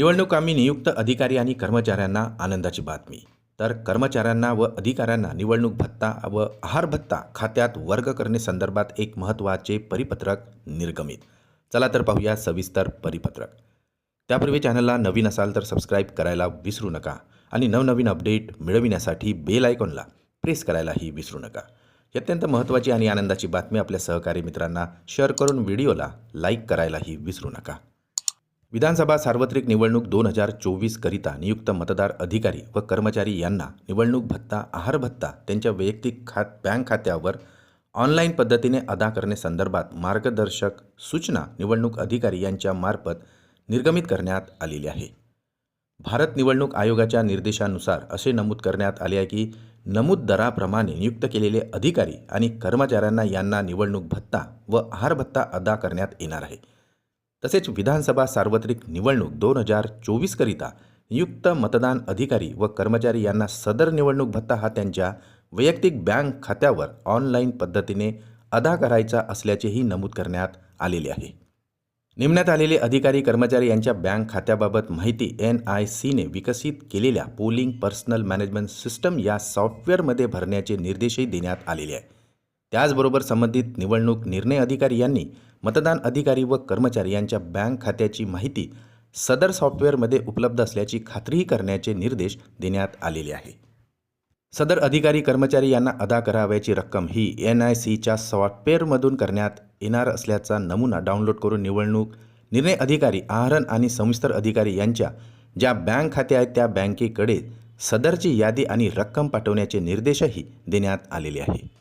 निवडणूक आम्ही नियुक्त अधिकारी आणि कर्मचाऱ्यांना आनंदाची बातमी. तर कर्मचाऱ्यांना व अधिकाऱ्यांना निवडणूक भत्ता व आहार भत्ता खात्यात वर्ग करणे संदर्भात एक महत्त्वाचे परिपत्रक निर्गमित. चला तर पाहूया सविस्तर परिपत्रक. त्यापूर्वी चॅनलला नवीन असाल तर सबस्क्राईब करायला विसरू नका आणि नवनवीन अपडेट मिळविण्यासाठी बेल आयकॉनला प्रेस करायलाही विसरू नका. ही अत्यंत महत्त्वाची आणि आनंदाची बातमी आपल्या सहकारी मित्रांना शेअर करून व्हिडिओला लाईक करायलाही विसरू नका. विधानसभा सार्वत्रिक निवडणूक दोन हजार चोवीसकरिता नियुक्त मतदार अधिकारी व कर्मचारी यांना निवडणूक भत्ता आहार भत्ता त्यांच्या वैयक्तिक खात बँक खात्यावर ऑनलाईन पद्धतीने अदा करण्यासंदर्भात मार्गदर्शक सूचना निवडणूक अधिकारी यांच्या मार्फत निर्गमित करण्यात आलेली आहे. भारत निवडणूक आयोगाच्या निर्देशानुसार असे नमूद करण्यात आले आहे की नमूद दराप्रमाणे नियुक्त केलेले अधिकारी आणि कर्मचाऱ्यांना यांना निवडणूक भत्ता व आहार भत्ता अदा करण्यात येणार आहे. तसेच विधानसभा सार्वत्रिक निवडणूक दोन हजार चोवीसकरिता नियुक्त मतदान अधिकारी व कर्मचारी यांना सदर निवडणूक भत्ता हा त्यांच्या वैयक्तिक बँक खात्यावर ऑनलाईन पद्धतीने अदा करायचा असल्याचेही नमूद करण्यात आलेले आहे. नेमण्यात आलेले अधिकारी कर्मचारी यांच्या बँक खात्याबाबत माहिती एन आय सीने विकसित केलेल्या पोलिंग पर्सनल मॅनेजमेंट सिस्टम या सॉफ्टवेअरमध्ये भरण्याचे निर्देशही देण्यात आलेले आहे. त्याचबरोबर संबंधित निवडणूक निर्णय अधिकारी यांनी मतदान अधिकारी व कर्मचारी यांच्या बँक खात्याची माहिती सदर सॉफ्टवेअरमध्ये उपलब्ध असल्याची खात्रीही करण्याचे निर्देश देण्यात आलेले आहे. सदर अधिकारी कर्मचारी यांना अदा करावयाची रक्कम ही एन आय सीच्या सॉफ्टवेअरमधून करण्यात येणार असल्याचा नमुना डाउनलोड करून निवडणूक निर्णय अधिकारी आहरण आणि सविस्तर अधिकारी यांच्या ज्या बँक खाते आहेत त्या बँकेकडे सदरची यादी आणि रक्कम पाठवण्याचे निर्देशही देण्यात आलेले आहे.